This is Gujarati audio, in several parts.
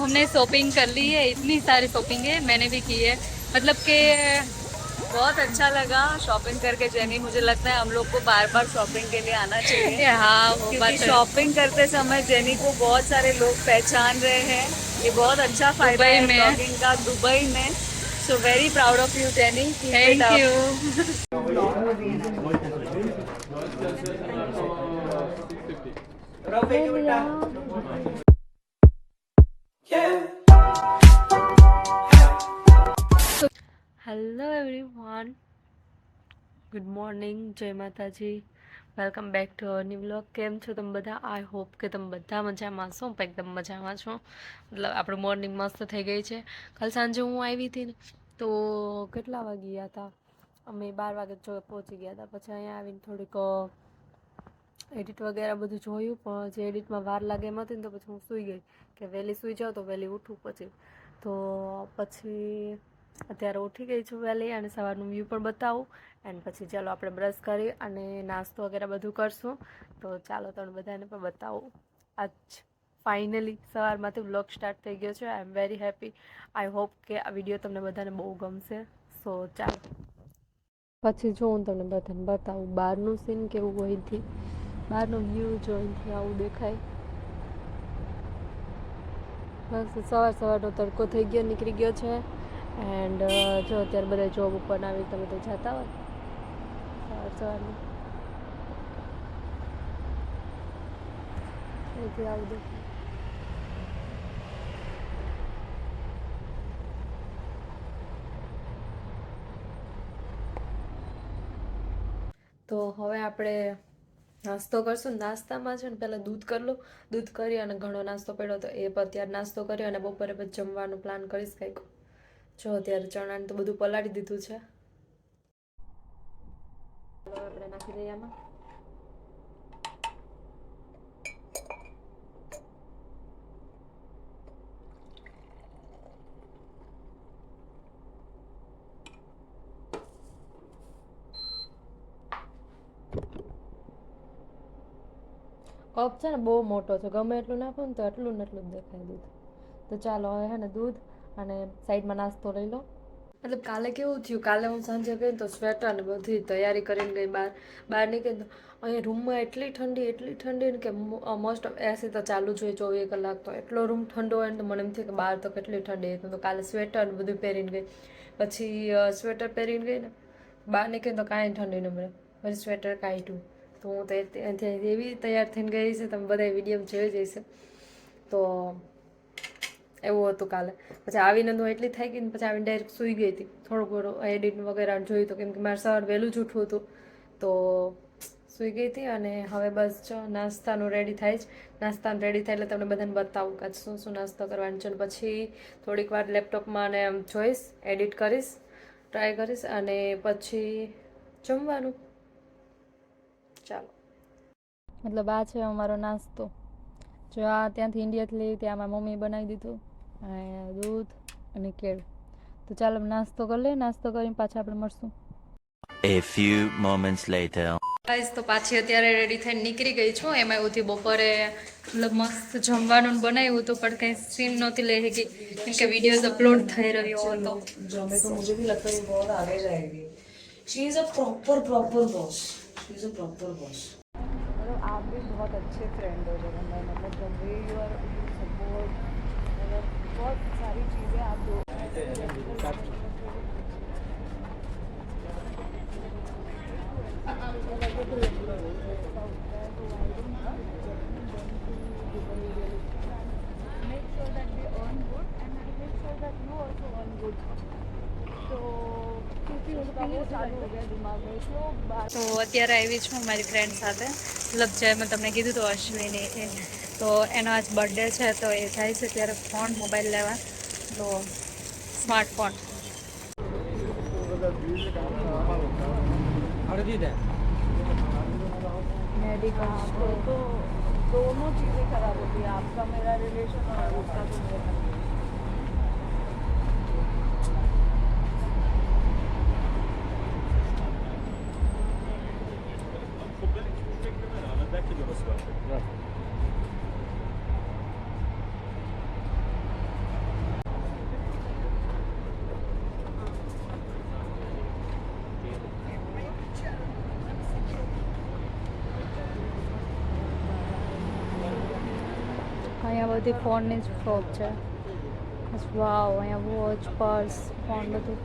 हमने शॉपिंग कर ली है इतनी सारी शॉपिंग है मैंने भी की है। मतलब कि बहुत अच्छा लगा शॉपिंग करके जेनी मुझे लगता है हम लोग को बार बार शॉपिंग के लिए आना चाहिए। हाँ वो क्योंकि बात है। शॉपिंग करते समय जेनी को बहुत सारे लोग पहचान रहे हैं। ये बहुत अच्छा फ़ायदा है में। ब्लॉगिंग का दुबई में। So very proud of you Jenny. Thank you hello everyone good morning Jai Mataji welcome back to our new blog કેમ છો તમે બધા? આઈ હોપ કે તમે બધા મજામાં છો. પણ એકદમ મજામાં છું. મતલબ આપણું મોર્નિંગ મસ્ત થઈ ગઈ છે. કાલ સાંજે હું આવી હતી ને, તો કેટલા વાગે ગયા હતા અમે બાર વાગે જો પહોંચી ગયા હતા પછી અહીંયા આવીને થોડીક એડિટ વગેરે બધું જોયું. પણ જે એડિટમાં વાર લાગે એમ હતી ને, તો પછી હું સૂઈ ગઈ. કે વહેલી સૂઈ જાઉં તો વહેલી ઉઠું પછી. તો પછી અત્યારે ઉઠી ગઈ છું વહેલી અને સવારનું વ્યૂ પણ બતાવું. એન્ડ પછી ચાલો આપણે બ્રશ કરી અને નાસ્તો વગેરે બધું કરશું. તો ચાલો તમને બધાને પણ બતાવું. આજ ફાઇનલી સવારમાંથી બ્લોગ સ્ટાર્ટ થઈ ગયો છે. I am very happy I hope કે આ વીડિયો તમને બધાને બહુ ગમશે. સો ચાલો. પછી જો હું તમને બધાને બતાવું. બહારનું સીન કેવું હોય અહીંથી બહારનો વ્યૂ જો અહીંથી આવું દેખાય. બસ સવાર સવારનો તડકો થઈ ગયો, નીકળી ગયો છે. એન્ડ જો અત્યારે બધા જોબ ઉપર આવી તમે તો જતા હોય. સવાર સવારમાં અહીંથી તો હવે આપણે નાસ્તો કરશું. નાસ્તામાં છે ને પહેલાં દૂધ કરી દૂધ કરી અને ઘણો નાસ્તો પડ્યો તો એ અત્યારે નાસ્તો કર્યો અને બપોરે પછી જમવાનું પ્લાન કરીશ કંઈક. જો અત્યારે ચણાને તો બધું પલાળી દીધું છે. આપણે કપ છે ને બહુ મોટો છે. ગમે એટલું નાખો ને તો એટલું ને એટલું જ દેખાય દૂધ. તો ચાલો હવે હે ને દૂધ અને સાઈડમાં નાસ્તો લઈ લો. મતલબ કાલે કેવું થયું? કાલે હું સાંજે ગઈ તો સ્વેટર ને બધી તૈયારી કરીને ગઈ બહાર. બહાર નીકળી અહીંયા રૂમમાં એટલી ઠંડી એટલી ઠંડી ને કે મોસ્ટ ઓફ એસી તો ચાલુ જ હોય ચોવીસ કલાક તો. એટલો રૂમ ઠંડો હોય ને તો મને એમ થયું કે બહાર તો કેટલી ઠંડી હતી. તો કાલે સ્વેટર ને બધું પહેરીને ગઈ. પછી સ્વેટર પહેરીને ગઈ ને બહાર નીકળી તો કાંઈ ઠંડી ન મળે. પછી સ્વેટર કાઢ્યું તો હું એવી તૈયાર થઈને ગઈ છે. તમે બધા વીડિયો જોઈ જઈશે તો એવું હતું કાલે. પછી આવીને હું એટલી થઈ ગઈ ને પછી આવીને ડાયરેક્ટ સૂઈ ગઈ હતી. થોડું ઘણું એડિટ વગેરે જોયું હતું કેમ કે મારે સવાર વહેલું જ ઉઠવું હતું. તો સૂઈ ગઈ હતી અને હવે બસ જો નાસ્તાનું રેડી થાય જ. નાસ્તાનું રેડી થાય એટલે તમને બધાને બતાવું કે શું શું નાસ્તો કરવાનું છે પછી થોડીક વાર લેપટોપમાં અને જોઈશ એડિટ કરીશ ટ્રાય કરીશ અને પછી જમવાનું. ચાલો. મતલબ આ છે અમારો નાસ્તો. જો આ ત્યાંથી ઇન્ડિયાથી લઈ ત્યાં મારા મમ્મીએ બનાવી દીધું. અને દૂધ અને કેળું તો ચાલો નાસ્તો કરી લે નાસ્તો કરીને પાછા આપણે મળશું A few moments later. Guys તો પાછી અત્યારે રેડી થઈને નીકળી ગઈ છું એમાં એવું થયું બપોરે મતલબ મસ્ત જમવાનું ને બનાવ્યું હતું પણ કંઈ સીન નહોતી લઈ શકી કેમ કે વિડીયોઝ અપલોડ થઈ રહ્યો હતો जमे तो मुझे भी लगता है ये बहुत आगे जाएगी she is a proper proper boss she is a proper boss मतलब आप भी बहुत अच्छे फ्रेंड हो जगन्नाथ मतलब the way you are you support मतलब बहुत सारी चीज़ें आप दो make sure that we earn good and I make sure that you also earn good. तो क्योंकि उनका वो चालू हो गया दिमाग में इसलिए वो बात તો અત્યારે આવી છું મારી ફ્રેન્ડ સાથે મતલબ જે મેં તમને કીધું હતું અશ્વિની એ તો એનો આજ બર્થડે છે તો એ જાય છે ત્યારે ફોન મોબાઈલ લેવા તો સ્માર્ટફોન मेडिकल स्टोर तो दोनों चीज़ें खराब होती है आपका मेरा रिलेशन और उसका तो मेरा બધી ફોનની જ શોપ છે. વાવ અહીંયા વોચ પર્સ ફોન બધું.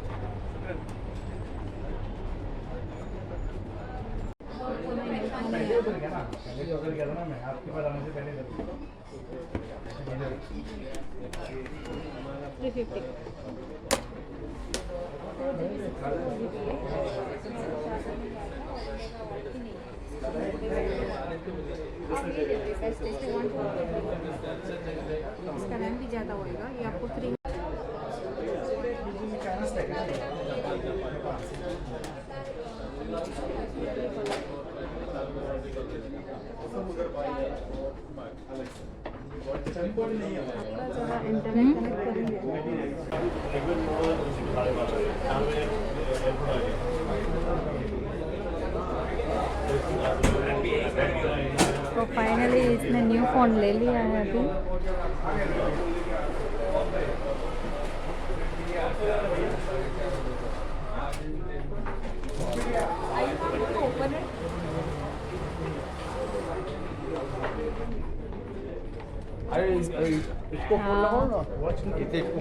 થ્રી ફિફ્ટી इसका रैम भी ज़्यादा होएगा ये आपको थ्री आपका जरा इंटरनेट कनेक्ट करेंगे इसने न्यू फ़ोन ले लिया है अभी अरे इस- अरे इसको फोन लगाओ ना वॉच ये देखो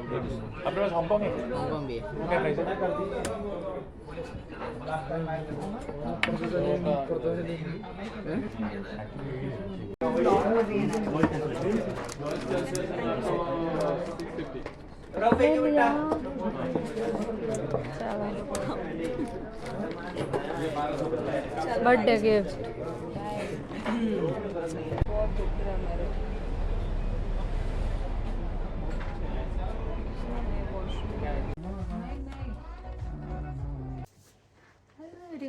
આપણે હોંગકોંગ હોંગકોંગ બી ઓકે પૈસા ના કરી બર્થડે ગિફ્ટ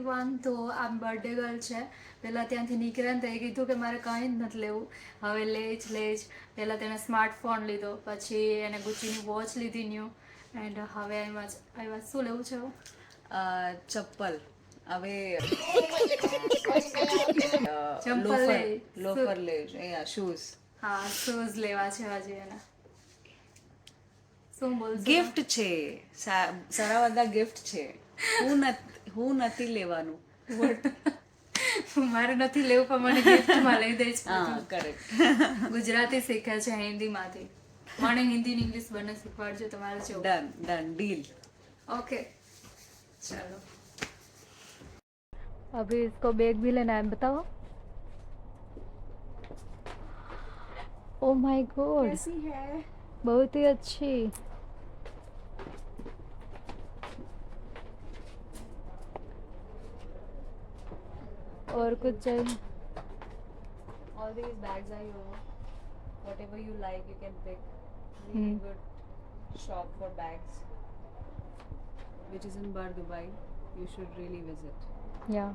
એવરીવન તો આ બર્થડે ગર્લ છે. પહેલાં ત્યાંથી નીકળ્યા ને તો એ કીધું કે મારે કંઈ જ નથી લેવું. હવે લે જ લે જ. પહેલાં તેણે સ્માર્ટફોન લીધો પછી એને ગુચીની વોચ લીધી ન્યૂ એન્ડ હવે એમાં આવ્યા શું લેવું છે ચપ્પલ. હવે ચપ્પલ લોફર લે અહીંયા શૂઝ હા શૂઝ લેવા છે હજી એના. શું બોલ ગિફ્ટ છે. સારા બધા ગિફ્ટ છે. હું નથી હું નથી લેવાનું મારે નથી લેવું પણ મને ગિફ્ટમાં લઈ દે છે હા બધું. કરેક્ટ ગુજરાતી શીખે છે હિન્દીમાંથી મને હિન્દી ને ઇંગ્લિશ બંને શીખવાડજો તમારે જેવું ડન ડન ડીલ ओके चलो अभी इसको बैग भी लेना है बताओ ओ माय गॉड कैसी है बहुत ही अच्छी और कुछ चल all these bags are your whatever you like you can pick good shop for bags which is in Bur Dubai you should really visit या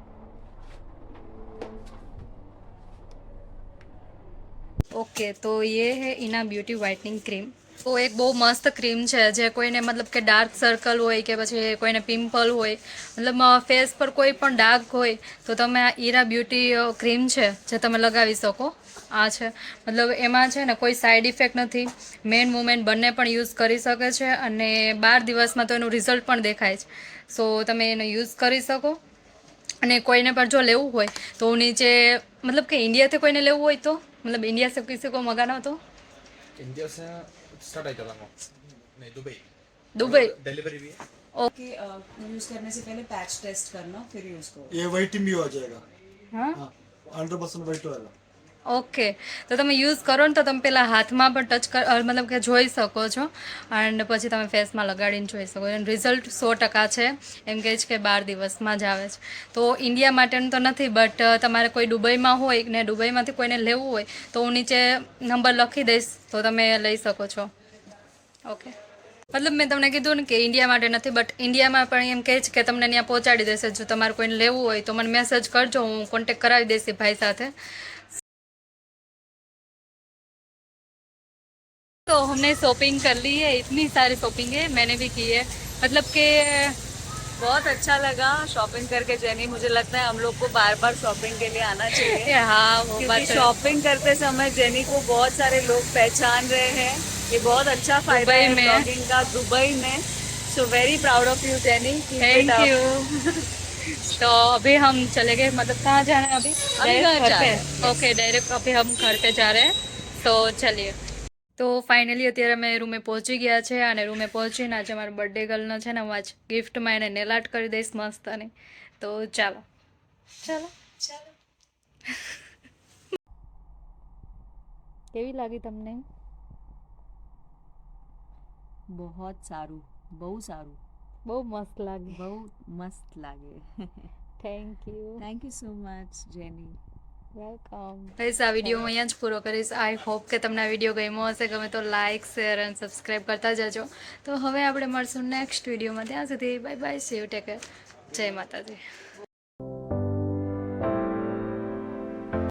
ओके okay, तो ये है इना ब्यूटी वाइटनिंग क्रीम તો એક બહુ મસ્ત ક્રીમ છે, જે કોઈને મતલબ કે ડાર્ક સર્કલ હોય કે પછી કોઈને પિમ્પલ હોય, મતલબ ફેસ પર કોઈ પણ ડાર્ક હોય, તો તમે આ ઈરા બ્યુટી ક્રીમ છે, જે તમે લગાવી શકો. આ છે. મતલબ એમાં છે ને કોઈ સાઈડ ઇફેક્ટ નથી. મેન મુમેન્ટ બંને પણ યુઝ કરી શકે છે અને બાર દિવસમાં તો એનું રિઝલ્ટ પણ દેખાય છે. સો તમે એનો યુઝ કરી શકો. અને કોઈને પણ જો લેવું હોય, તો નીચે, મતલબ કે ઇન્ડિયાથી કોઈને લેવું હોય તો? મતલબ ઇન્ડિયા સે કિસી કો મંગાના તો? ઇન્ડિયા से स्टार्ट आएगा लगा नहीं दुबई दुबई डिलीवरी भी है कि यूज करने से पहले पैच टेस्ट करना फिर यूज करो ये वाइटिंग भी हो जाएगा હા हाँ हंड्रेड परसेंट वाइट होएगा ઓકે. તો તમે યુઝ કરો ને તો તમે પેલા હાથમાં પણ ટચ મતલબ કે જોઈ શકો છો. અને પછી તમે ફેસમાં લગાડીને જોઈ શકો છો. રિઝલ્ટ સો ટકા છે. એમ કહે છે કે બાર દિવસમાં જ આવે છે. તો ઇન્ડિયા માટેનું તો નથી, બટ તમારે કોઈ દુબઈમાં હોય ને દુબઈમાંથી કોઈને લેવું હોય, તો હું નીચે નંબર લખી દઈશ, તો તમે લઈ શકો છો. ઓકે. મતલબ મેં તમને કીધું ને કે ઇન્ડિયા માટે નથી, બટ ઇન્ડિયામાં પણ એમ કહે છે કે તમને ત્યાં પહોંચાડી દેશે. જો તમારે કોઈને લેવું હોય તો મને મેસેજ કરજો, હું કોન્ટેક્ટ કરાવી દઈશ ભાઈ સાથે. तो हमने शॉपिंग कर ली है इतनी सारी शॉपिंग है मैंने भी की है। मतलब कि बहुत अच्छा लगा शॉपिंग करके जैनी मुझे लगता है हम लोग को बार बार शॉपिंग के लिए आना चाहिए। हाँ वो शॉपिंग तो करते समय जैनी को बहुत सारे लोग पहचान रहे हैं। ये बहुत अच्छा फ़ायदा है ब्लॉगिंग का दुबई में। So very proud of you Jenny. Thank you तो अभी हम चले गए मतलब कहाँ जाना है अभी? ओके डायरेक्ट अभी हम घर पे जा रहे हैं। तो चलिए। તો ફાઇનલી અત્યારે અમે રૂમે પહોંચી ગયા છે અને રૂમે પહોંચીને આજે મારો બર્થડે ગર્લનો છે ને હું આજ ગિફ્ટમાં એને નેલાટ કરી દઈશ મસ્ત અને તો ચાલો. ચાલો. ચાલો કેવી લાગી તમને? બહુ સારું. બહુ સારું. બહુ મસ્ત લાગે. બહુ મસ્ત લાગે. Thank you thank you so much Jenny welcome guys આ વીડિયો હું અહીંયા જ પૂરો કરીશ. આઈ હોપ કે તમને આ વીડિયો ગમ્યો હશે. ગમે તો લાઇક શેર અને સબસ્ક્રાઈબ કરતા જજો. તો હવે આપણે મળશું નેક્સ્ટ વિડીયોમાં. ત્યાં સુધી બાય બાય સેવ ટેક જય માતાજી.